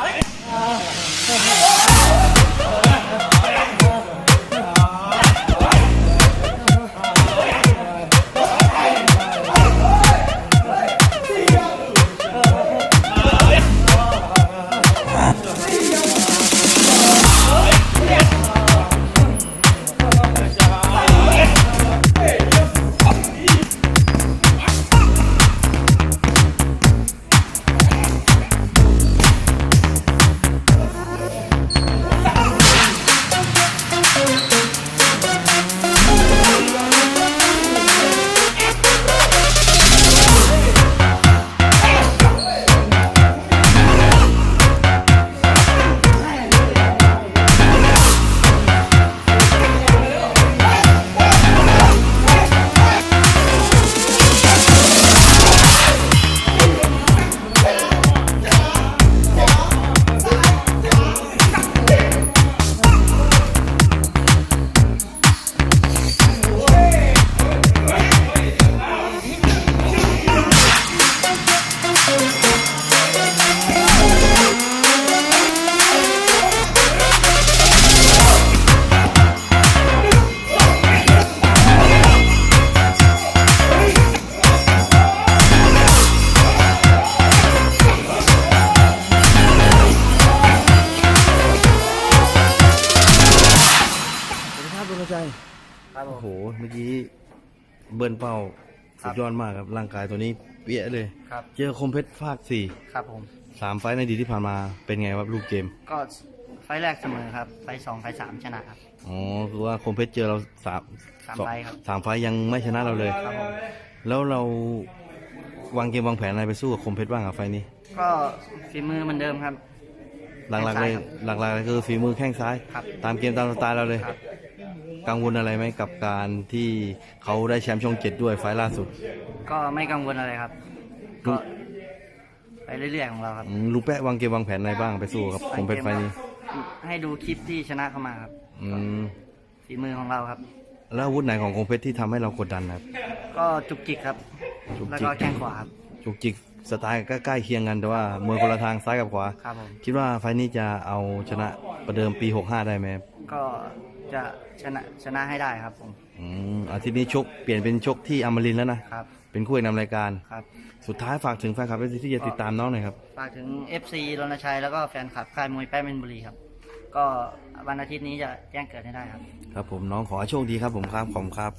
ส ครับคุณชัยครับผโอ้ม โห เมื่อกี้เบิ้ลเป้าครัสุบ ดยอดมากครับ ร่างกายตัวนี้เปี้ยเลย ครับ เจอคมเพชรภาคสี่ครับผม สามไฟต์ในอดีตที่ผ่านมาเป็นไงครับลูกเกม ก็ไฟล์แรกเสมอครับ ไฟล์สองไฟล์สามชนะครับ อ๋อคือว่าคมเพชรเจอเราสามสามองไฟต์ครับ สามไฟต์ยังไม่ชนะเราเลย ครับผม แล้วเราวางเกมวางแผนอะไรไปสู้กับคมเพชรบ้างอะไฟต์นี้ ก็ฝีมือเหมือนเดิมครับ หลักๆเลยแข้งซ้ายครับหลักๆเลยคือฝีมือแข้งซ้าย ครับตามเกมตามสไตล์เราเลย ครับ กังวลอะไรไหมกับการที่เขาได้แชมป์ช่องเจ็ดด้วยไฟล์ล่าสุด ก็ไม่กังวลอะไรครับ ก็ไปเรื่อยๆของเราครับอืมลูกแปะวางเกมวางแผนอะไรบ้างไปสู้กับคมเพชรไฟล์นี้ให้ดูคลิปที่ชนะเข้ามาครับอืมฝีมือของเราครับ แล้วอาวุธไหนของคงเพชรที่ทำให้เรากดดันครับ ก็จุกจิกครับ จุกจิก แล้วก็แข้งขวาครับจุกจิกสไตล์ก็ใกล้เคียงกันแต่ว่ามวยคนละทางซ้ายกับขวา ครับผม คิดว่าไฟล์นี้จะเอาชนะประเดิมปี 65 ได้ไหมครับก็ จะชนะชนะให้ได้ครับผมอืมอาทิตย์นี้ชกเปลี่ยนเป็นชกที่อมรินทร์แล้วนะครับ เป็นคู่เอกนำรายการ ครับ สุดท้ายฝากถึงแฟนคลับที่จะติดตามน้องหน่อยครับ ฝากถึง FC รณชัยแล้วก็แฟนคลับค่ายมวยแป้นมินบุรีครับ ก็วันอาทิตย์นี้จะแจ้งเกิดให้ได้ครับ ครับผมน้องขอให้โชคดีครับผมครับขอบคุณครับ